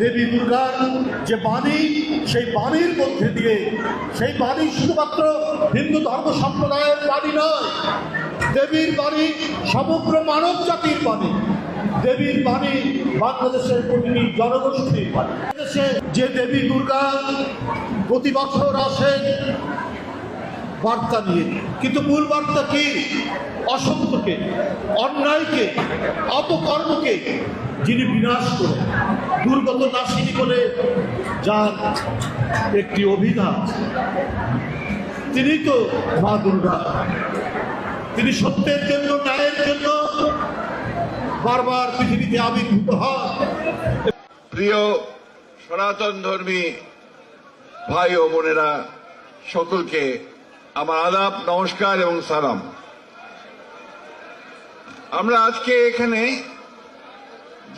দেবী দুর্গার যে বাণী, সেই বাণীর মধ্যে দিয়ে, সেই বাণী শুধুমাত্র হিন্দু ধর্ম সম্প্রদায়ের বাণী নয়, দেবীর বাণী সমগ্র মানব জাতির বাণী, দেবীর বাণী বাংলাদেশের প্রতিটি জনগোষ্ঠীর বাণী। যে দেবী দুর্গা প্রতি বছর আসেন বার্তা নিয়ে। কিন্তু মূল বার্তা কি? অসত্যকে, অন্যায়কে, অপকর্মকে যিনি বিনাশ করে দুর্গত নাসিনী বলে যার একটি অভিধান তিনি তো মা দুর্গা। তিনি সত্যের জন্য, ন্যায়ের জন্য বারবার পৃথিবীতে আবির্ভূত হন। প্রিয় সনাতন ধর্মী ভাই ও বোনেরা, সকলকে আমার আদাব, নমস্কার এবং সালাম। আমরা আজকে এখানে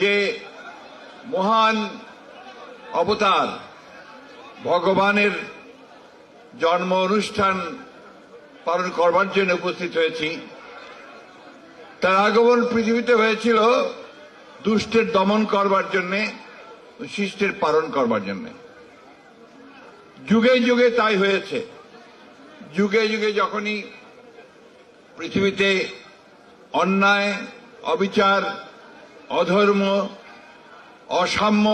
যে মহান অবতার ভগবানের জন্ম অনুষ্ঠান পালন করবার জন্য উপস্থিত হয়েছি, তার আগমন পৃথিবীতে হয়েছিল দুষ্টের দমন করবার জন্যে, শিষ্টের পালন করবার জন্যে। যুগে যুগে তাই হয়েছে। যুগে যুগে যখনই পৃথিবীতে অন্যায় অবিচার অধর্ম অসাম্য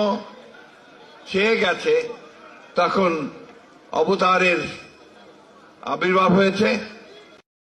চেয়ে গেছে তখন অবতারের আবির্ভাব হয়েছে।